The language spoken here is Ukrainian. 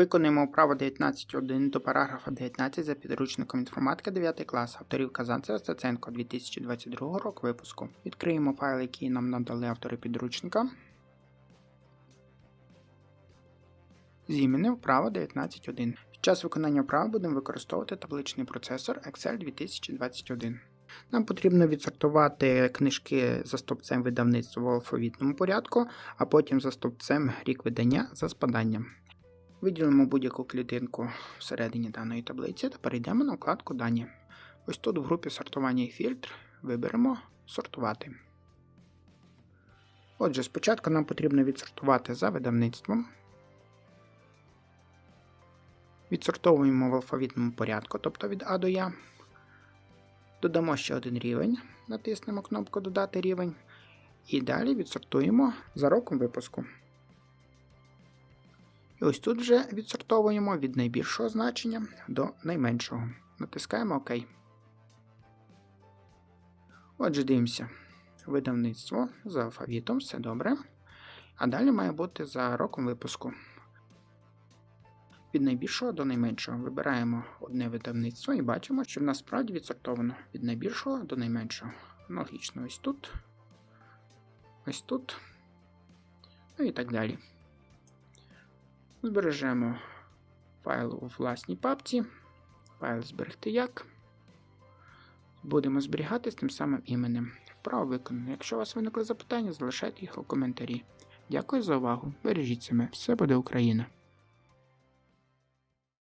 Виконуємо вправо 19.1 до параграфа 19 за підручником інформатика 9 клас авторів Казанцева Стеценко 2022 року випуску. Відкриємо файл, який нам надали автори підручника. Зіміни вправо 19.1. Під час виконання вправи будемо використовувати табличний процесор Excel 2021. Нам потрібно відсортувати книжки за стовпцем видавництва в алфавітному порядку, а потім за стовпцем рік видання за спаданням. Виділимо будь-яку клітинку всередині даної таблиці та перейдемо на вкладку Дані. Ось тут в групі сортування і фільтр виберемо Сортувати. Отже, спочатку нам потрібно відсортувати за видавництвом. Відсортовуємо в алфавітному порядку, тобто від А до Я. Додамо ще один рівень, натиснемо кнопку Додати рівень. І далі відсортуємо за роком випуску. І ось тут вже відсортовуємо від найбільшого значення до найменшого. Натискаємо ОК. Отже, дивимося. Видавництво за алфавітом, все добре. А далі має бути за роком випуску. Від найбільшого до найменшого вибираємо одне видавництво і бачимо, що в нас справді відсортовано від найбільшого до найменшого. Аналогічно ось тут, ось тут, ну і так далі. Збережемо файл у власній папці. Файл зберегти як. Будемо зберігати з тим самим іменем. Вправо виконано. Якщо у вас виникли запитання, залишайте їх у коментарі. Дякую за увагу. Бережіть себе. Все буде Україна!